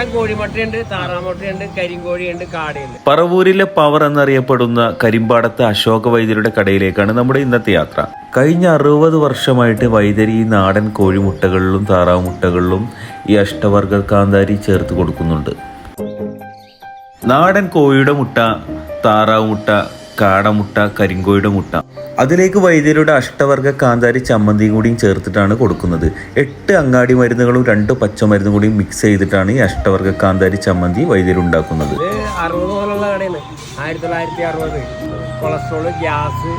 നാടൻ കോഴിമുട്ടയുണ്ട് താറാമുട്ടയുണ്ട് കരിങ്കോഴിയുണ്ട് കാടയുണ്ട്. പറവൂരിലെ പവർ എന്നറിയപ്പെടുന്ന കരിമ്പാടത്തെ അശോക വൈദ്യരുടെ കടയിലേക്കാണ് നമ്മുടെ ഇന്നത്തെ യാത്ര. കഴിഞ്ഞ അറുപത് വർഷമായിട്ട് വൈദ്യരി ഈ നാടൻ കോഴിമുട്ടകളിലും താറാമുട്ടകളിലും ഈ അഷ്ടവർഗ കാന്താരി ചേർത്ത് കൊടുക്കുന്നുണ്ട്. നാടൻ കോഴിയുടെ മുട്ട താറാവ് മുട്ട കാടമുട്ട കരിങ്കോഴിയുടെ മുട്ട അതിലേക്ക് വൈദ്യരുടെ അഷ്ടവർഗ കാന്താരി ചമ്മന്തിയും കൂടിയും ചേർത്തിട്ടാണ് കൊടുക്കുന്നത്. എട്ട് അങ്ങാടി മരുന്നുകളും രണ്ട് പച്ചമരുന്നും കൂടിയും മിക്സ് ചെയ്തിട്ടാണ് ഈ അഷ്ടവർഗ കാന്താരി ചമ്മന്തി വൈദ്യരുണ്ടാക്കുന്നത്. ആയിരത്തി തൊള്ളായിരത്തി അറുപത് കൊളസ്ട്രോൾ ഗ്യാസ്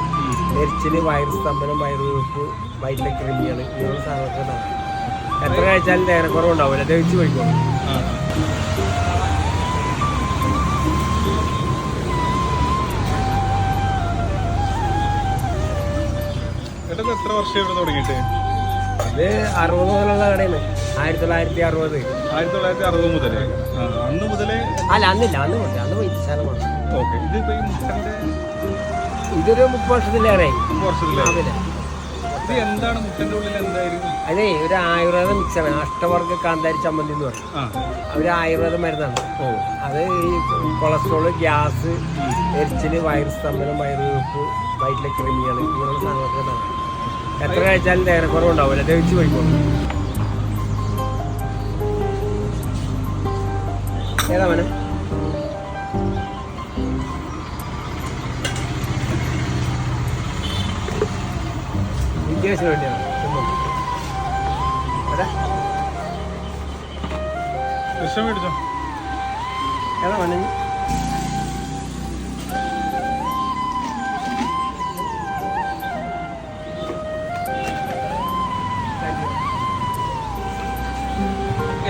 എരിച്ചിൽ വയറ് സ്തംഭനം വയറുവെപ്പ് വയറ്റിലെ കൃമികൾ ഇങ്ങനെയുള്ള സാധനങ്ങളൊക്കെ ഉണ്ടാവും. എത്ര കഴിച്ചാലും നേരക്കുറവ് ഉണ്ടാവില്ല ദഹിച്ച് കഴിക്കണം എത്ര വർഷം ഇവിടെ തുടങ്ങിയിട്ട്? അത് അറുപത് മുതലുള്ള കടയാണ്. ആയിരത്തി തൊള്ളായിരത്തി അറുപത് ആയിരത്തി തൊള്ളായിരത്തി അറുപത് മുതലേ. ആ, അന്ന് മുതലേ? അല്ല അന്നില്ല. അന്ന് പോട്ടെ അന്ന് ഓക്കെ. ഈ മുട്ടന്റെ ഇതൊരു മുപ്പത് വർഷത്തിലേറെയായി മുപ്പത് വർഷത്തിലേ. ആ, ഇത് എന്താണ് മുട്ടന്റെ ഉള്ളിൽ എന്തായിരുന്നു? അതേ ഒരു ആയുർവേദ മിക്സാണ് അഷ്ടവർഗ കാന്താരി ചമ്മന്തി എന്ന് പറയും. ആ. ഒരു ആയുർവേദ മരുന്നാണ്. ഓ. അത് ഈ കൊളസ്ട്രോൾ ഗ്യാസ് എരിച്ചിൽ വയറ് സ്തംഭനം വയറുവെപ്പ് വയറ്റിലെ ക്രിമികൾ ഇങ്ങനെയുള്ള സാധനങ്ങളൊക്കെ ഉണ്ടാവും എത്ര കഴിച്ചാലും നേരെ കുറവുണ്ടാവില്ല ദഹിച്ച് പോയിക്കോ. ഏതാ വിദ്യാഭ്യാസത്തിന് വേണ്ടിയാണ്? ഏതാ മോനെ?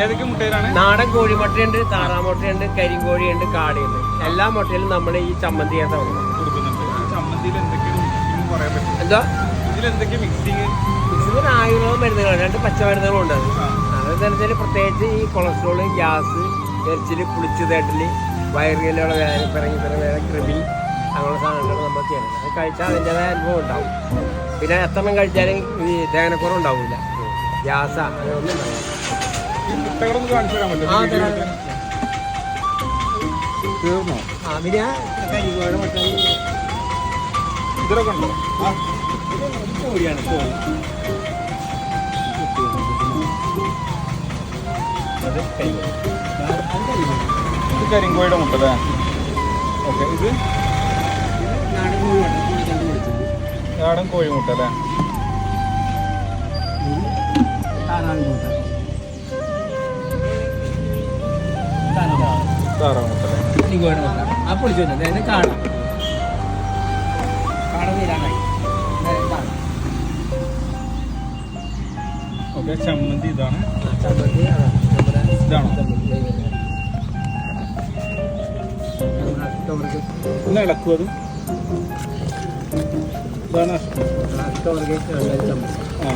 ഏതൊക്കെ മുട്ടയിലാണ്? നാടൻ കോഴിമുട്ടയുണ്ട് താറാമുട്ടയുണ്ട് കരിങ്കോഴിയുണ്ട് കാടയുണ്ട്. എല്ലാ മുട്ടയിലും നമ്മൾ ഈ ചമ്മന്തി ചേർത്ത് കൊടുക്കുന്നുണ്ട്. ചമ്മന്തിയിൽ എന്തൊക്കെയാണ് എന്താ? ഇതിൽ എന്തൊക്കെ മിക്സിങ് ആയുർവേദ മരുന്നുകൾ രണ്ട് പച്ചമരുന്നുകളും ഉണ്ട്. അതെന്ന് വെച്ചാൽ പ്രത്യേകിച്ച് ഈ കൊളസ്ട്രോൾ ഗ്യാസ് എരിച്ചിൽ പുളിച്ചു തേട്ടൽ വയറിലുള്ള വേദന പിറങ്ങി പിറങ്ങി കൃമി അങ്ങനെയുള്ള സാധനങ്ങൾ നമ്മൾ ചെയ്യണം അത് കഴിച്ചാൽ അതിന്റെതായ അനുഭവം ഉണ്ടാവും. പിന്നെ എത്രണ്ണം കഴിച്ചാലും ഈ ദഹനക്കുറവ് ഉണ്ടാവില്ല ഗ്യാസ അങ്ങനെ ഒന്നും ഉണ്ടാവില്ല മുട്ടകളൊന്ന് കാണിച്ചു തരാൻ. തീർന്നോ? മുട്ട ഇതിലൊക്കെ ഉണ്ടോ? കോഴിയാണ് കോഴി ഇത് കരിങ്കോയുടെ മുട്ട അല്ലേ? ഓക്കെ ഇത്? നാടൻ കോഴി കോഴിമുട്ട അല്ലേ? താറാവ് മുട്ട കരിങ്കോഴി മുട്ട ആ പൊളിച്ചു വന്നത് കാണാം കാണാൻ തീരാനായി ഓക്കെ ചമ്മന്തി ഇതാണ്. ചമ്മന്തി ഇതാണോ? അഷ്ടവർഗ ഒന്ന് ഇളക്കും അത് ഇതാണ് ആ.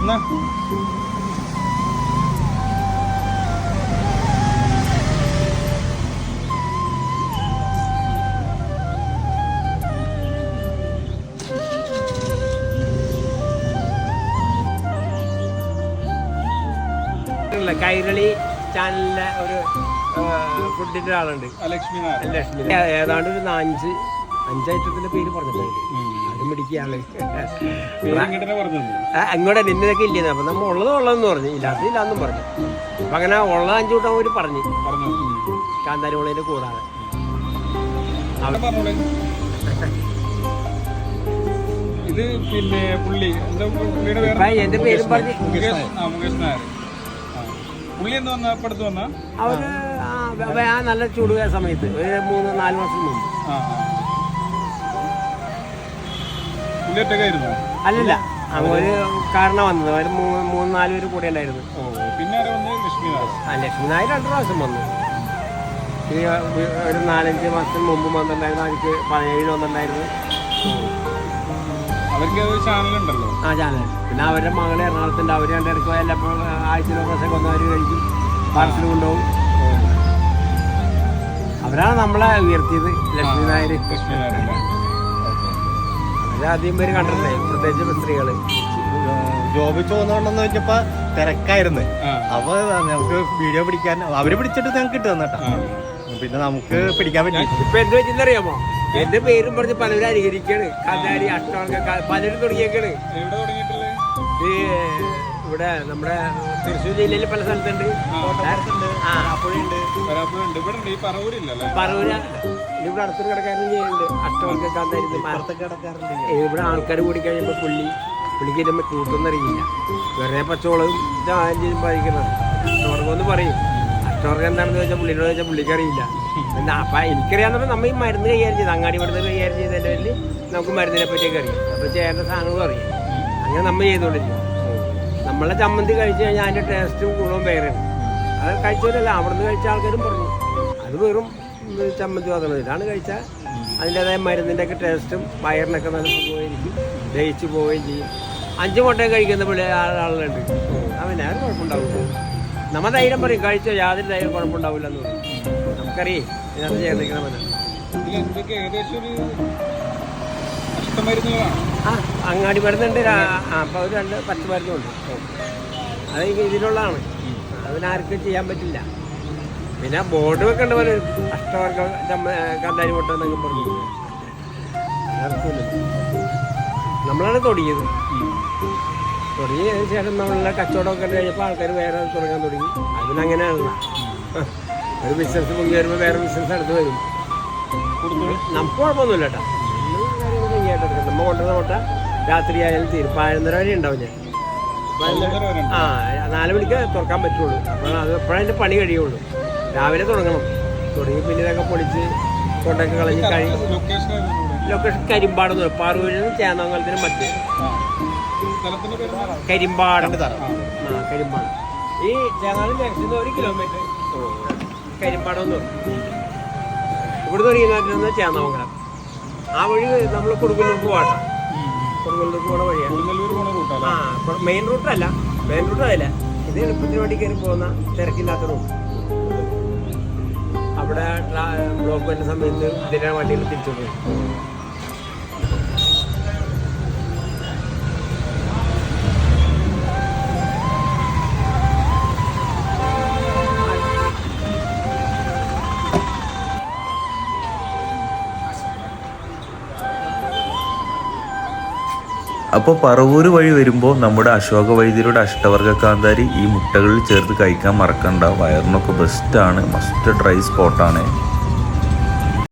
എന്നാ ഉള്ള കൈരളി ചാനലിലെ ഒരു ഫുഡിന്റെ ആളുണ്ട് ലക്ഷ്മി ഏതാണ്ട് ഒരു അഞ്ച് അഞ്ച് ഐറ്റത്തിന്റെ പേര് പറഞ്ഞിട്ടുണ്ട്. അത് പറഞ്ഞു അങ്ങോട്ട് നിന്നതൊക്കെ ഇല്ലെന്ന് അപ്പൊ നമ്മ ഉള്ളത് ഉള്ളതെന്ന് പറഞ്ഞു. ഇല്ലാത്ത ഇല്ലാന്നും പറഞ്ഞു. അപ്പൊ അങ്ങനെ ഉള്ള അഞ്ചു കൂട്ടം അവർ പറഞ്ഞു. പറഞ്ഞു. കാന്താരി മുളകിന്റെ കൂടാതെ. ഇത് പിന്നെ പുള്ളി. എന്റെ പേരും പറഞ്ഞു. മുകേഷ് നായർ. പുള്ളി എന്ന് വന്ന? അടുത്ത് അവർ ആ നല്ല ചൂടുക സമയത്ത്. ഒരു മൂന്ന് നാല് മാസം മുമ്പ്. അല്ലല്ല. അങ്ങ് കാരണം വന്നത്. അവർ മൂന്ന് നാല് പേര് കൂടെ ഉണ്ടായിരുന്നു പിന്നെ ആ ലക്ഷ്മി നായർ രണ്ടു പ്രാവശ്യം വന്നു. ഒരു നാലഞ്ച് മാസത്തിന് മുമ്പ് വന്നിട്ടുണ്ടായിരുന്നു. അവർക്ക് പതിനേഴ് വന്നിട്ടുണ്ടായിരുന്നു. അവർക്ക് ഒരു ചാനൽ ഉണ്ടല്ലോ ആ ചാനൽ. പിന്നെ അവരുടെ മകളെ എറണാകുളത്തുണ്ട്. അവർ രണ്ട് ഇടയ്ക്ക് എല്ലപ്പോഴും ആഴ്ചയിലോ പ്രശ്നം അവർ കഴിക്കും. പാർസൽ കൊണ്ടുപോകും. അവരാണ് നമ്മളെ ഉയർത്തിയത് ലക്ഷ്മി നായർ അവരാദ്യം പേര് കണ്ടിട്ടില്ലേ? പ്രത്യേകിച്ച് സ്ത്രീകൾ. ജോബ് ചോന്നുകൊണ്ടെന്ന് വെച്ചപ്പോ തിരക്കായിരുന്നു. അപ്പൊ നമുക്ക് വീഡിയോ പിടിക്കാൻ അവർ പിടിച്ചിട്ട് ഞങ്ങൾക്ക് കിട്ടും കേട്ടോ പിന്നെ നമുക്ക് പിടിക്കാൻ പറ്റി. ഇപ്പൊ എന്ത് വെച്ചെന്നറിയാമോ എന്റെ പേരും പറഞ്ഞ് പലരും അനുകരിക്കാണ്. കന്നാരി അഷ്ടവർഗ പലരും തുടങ്ങിയേക്കാണ്. ഇവിടെ നമ്മുടെ തൃശ്ശൂർ ജില്ലയിൽ പല സ്ഥലത്തുണ്ട്. പറവൂര ഇവിടെ അടുത്തൊരു കടക്കാരനും ചെയ്യുന്നുണ്ട്. അഷ്ടവർഗ കാന്താരി പുറത്തൊക്കെ കിടക്കാറുണ്ട് ഇവിടെ ആൾക്കാർ കൂടി കഴിയുമ്പോൾ പുള്ളി പുള്ളിക്ക് ഇതിന് കൂട്ടൊന്നും അറിയില്ല. വെറുതെ പച്ചമുളകും കഴിക്കുന്നത് അഷ്ടവർഗം എന്ന് പറയും. അഷ്ടവർഗം എന്താണെന്ന് ചോദിച്ചാൽ പുള്ളിനോട് ചോദിച്ചാൽ പുള്ളിക്ക് അറിയില്ല. എന്നാ അപ്പം എനിക്കറിയാവുന്നപ്പോൾ നമ്മൾ ഈ മരുന്ന് കൈകാര്യം ചെയ്ത് അങ്ങാടി മരുന്ന് കൈകാര്യം ചെയ്തതിന്റെ പേരിൽ നമുക്ക് മരുന്നിനെ പറ്റിയൊക്കെ അറിയാം. അപ്പോൾ ചേരുന്ന സാധനങ്ങളും അറിയാം. അങ്ങനെ നമ്മൾ ചെയ്തുകൊണ്ടിരിക്കും നമ്മളെ ചമ്മന്തി കഴിച്ചു കഴിഞ്ഞാൽ അതിന്റെ ടേസ്റ്റും ഗുണവും വേറെയാണ്. അത് കഴിച്ചവരല്ല അവിടുന്ന് കഴിച്ച ആൾക്കാരും പറഞ്ഞു. അത് വെറും ചമ്മന്തി മാത്രമാണ് ഇതാണ് കഴിച്ചാൽ അതിന്റെതായ മരുന്നിന്റെയൊക്കെ ടേസ്റ്റും വയറിനൊക്കെ നല്ല സുഖമായിരിക്കും. ദഹിച്ചു പോവുകയും ചെയ്യും. അഞ്ച് മുട്ടയൊക്കെ കഴിക്കുന്ന പിള്ളേർ ആളുകളുണ്ട്. അവനാരും കുഴപ്പമുണ്ടാവില്ല. നമ്മ ധൈര്യം പറയും കഴിച്ചോ യാതൊരു ധൈര്യം കുഴപ്പമുണ്ടാവില്ലെന്ന് പറയും. നമുക്കറിയേ ഇതിനകത്ത് ചേർന്നിരിക്കണമെന്ന് ആ അങ്ങാടി മരുന്നുണ്ട് അപ്പൊ അപ്പോൾ ഒരു രണ്ട് പത്ത് മരുന്നുണ്ട്. അത് ഇതിലുള്ളതാണ്. അതിനാർക്കും ചെയ്യാൻ പറ്റില്ല. പിന്നെ ബോർഡ് വെക്കേണ്ട പോലെ അഷ്ടവർഗ കന്താരി മുട്ട എന്നൊക്കെ പറഞ്ഞു. നമ്മളാണ് തുടങ്ങിയത് തുടങ്ങിയതിന് ശേഷം നമ്മളെ കച്ചവടമൊക്കെ കഴിഞ്ഞപ്പോൾ ആൾക്കാർ വേറെ തുടങ്ങാൻ തുടങ്ങി. അതിനങ്ങനെയാണല്ലോ ഒരു ബിസിനസ് പൊങ്ങി വരുമ്പോൾ വേറെ ബിസിനസ് അടുത്ത് വരും. നമുക്ക് കുഴപ്പമൊന്നുമില്ല കേട്ടോ. നമ്മൾ കൊണ്ടുവന്ന മുട്ട രാത്രി ആയാലും തീരും. പതിനൊന്നര വരെ ഉണ്ടാവും ഞാൻ. ആ നാല് മണിക്ക് തുറക്കാൻ പറ്റുള്ളൂ. അപ്പോൾ അത് എപ്പോഴതിന്റെ പണി കഴിയുള്ളൂ. രാവിലെ തുടങ്ങണം. തുടങ്ങി പിന്നെ ഇതൊക്കെ പൊളിച്ച് കൊണ്ടൊക്കെ കളഞ്ഞ് കഴി ലൊക്കേഷൻ കരിമ്പാടെന്ന് പറയും ചേന്നാങ്കലത്തിനും മധ്യ ആ. കരിമ്പാടം. കരിമ്പാടം. ഈ ചേന്നാട് ജംഗ്ഷനിൽ ഒരു കിലോമീറ്റർ കരിമ്പാടം എന്ന് പറയും ഇവിടുന്ന് ഒരു കിലോമീറ്റർ ചേന്നാമംഗലം. ആ വഴി നമ്മൾ കൊടുങ്ങല്ലൂർക്ക് പോകട്ടെ കൊടുങ്ങല്ലൂർക്ക് പോണ വഴിയാണ് ആ മെയിൻ റൂട്ടല്ല മെയിൻ റൂട്ട് അതല്ല. ഇത് എളുപ്പത്തിന് വേണ്ടി കയറി പോകുന്ന തിരക്കില്ലാത്ത റൂട്ട് അവിടെ ബ്ലോക്ക് വരുന്ന സമയത്ത് ഇതിന്റെ വണ്ടിയിൽ തിരിച്ചു പോയി അപ്പോൾ പറവൂർ വഴി വരുമ്പോൾ നമ്മുടെ അശോക വൈദ്യരുടെ അഷ്ടവർഗ കാന്താരി ഈ മുട്ടകളിൽ ചേർത്ത് കഴിക്കാൻ മറക്കണ്ട. വയറിനൊക്കെ ബെസ്റ്റാണ് മസ്റ്റ് ഡ്രൈ സ്പോട്ടാണ്